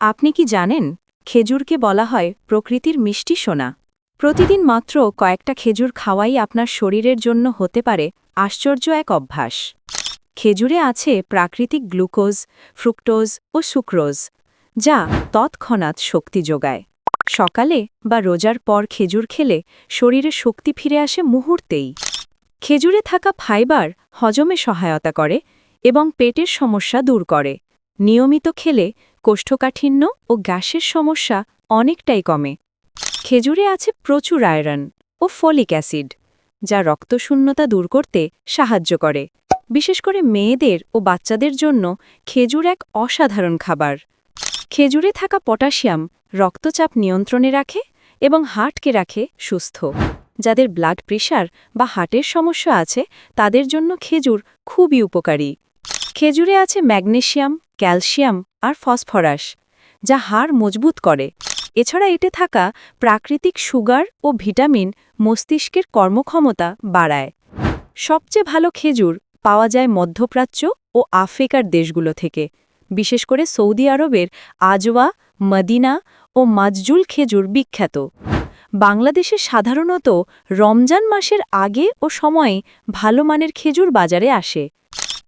আপনি কি জানেন, খেজুরকে বলা হয় প্রকৃতির মিষ্টি সোনা। প্রতিদিন মাত্র কয়েকটা খেজুর খাওয়াই আপনার শরীরের জন্য হতে পারে আশ্চর্য এক অভ্যাস। খেজুরে আছে প্রাকৃতিক গ্লুকোজ, ফ্রুক্টোজ ও সুক্রোজ, যা তৎক্ষণাৎ শক্তি যোগায়। সকালে বা রোজার পর খেজুর খেলে শরীরে শক্তি ফিরে আসে মুহূর্তেই। খেজুরে থাকা ফাইবার হজমে সহায়তা করে এবং পেটের সমস্যা দূর করে। নিয়মিত খেলে কোষ্ঠকাঠিন্য ও গ্যাসের সমস্যা অনেকটাই কমে। খেজুরে আছে প্রচুর আয়রন ও ফলিক অ্যাসিড, যা রক্তশূন্যতা দূর করতে সাহায্য করে। বিশেষ করে মেয়েদের ও বাচ্চাদের জন্য খেজুর এক অসাধারণ খাবার। খেজুরে থাকা পটাশিয়াম রক্তচাপ নিয়ন্ত্রণে রাখে এবং হার্টকে রাখে সুস্থ। যাদের ব্লাড প্রেশার বা হার্টের সমস্যা আছে, তাদের জন্য খেজুর খুবই উপকারী। খেজুরে আছে ম্যাগনেশিয়াম ক্যালসিয়াম আর ফসফরাস, যা হাড় মজবুত করে। এছাড়া এতে থাকা প্রাকৃতিক সুগার ও ভিটামিন মস্তিষ্কের কর্মক্ষমতা বাড়ায়। সবচেয়ে ভালো খেজুর পাওয়া যায় মধ্যপ্রাচ্য ও আফ্রিকার দেশগুলো থেকে। বিশেষ করে সৌদি আরবের আজওয়া, মদিনা ও মাজজুল খেজুর বিখ্যাত। বাংলাদেশে সাধারণত রমজান মাসের আগে ও সময়ে ভালো মানের খেজুর বাজারে আসে।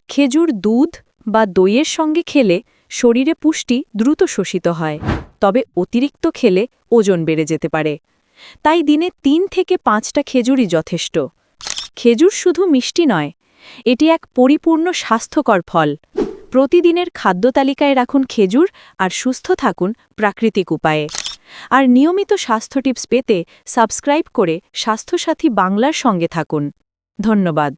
খেজুর দুধ বা দইয়ের সঙ্গে খেলে শরীরে পুষ্টি দ্রুত শোষিত হয়, তবে অতিরিক্ত খেলে ওজন বেড়ে যেতে পারে। তাই দিনে তিন থেকে পাঁচটা খেজুরই যথেষ্ট। খেজুর শুধু মিষ্টি নয়, এটি এক পরিপূর্ণ স্বাস্থ্যকর ফল। প্রতিদিনের খাদ্য তালিকায় রাখুন খেজুর আর সুস্থ থাকুন প্রাকৃতিক উপায়ে। আর নিয়মিত স্বাস্থ্য টিপস পেতে সাবস্ক্রাইব করে স্বাস্থ্যসাথী বাংলার সঙ্গে থাকুন। ধন্যবাদ।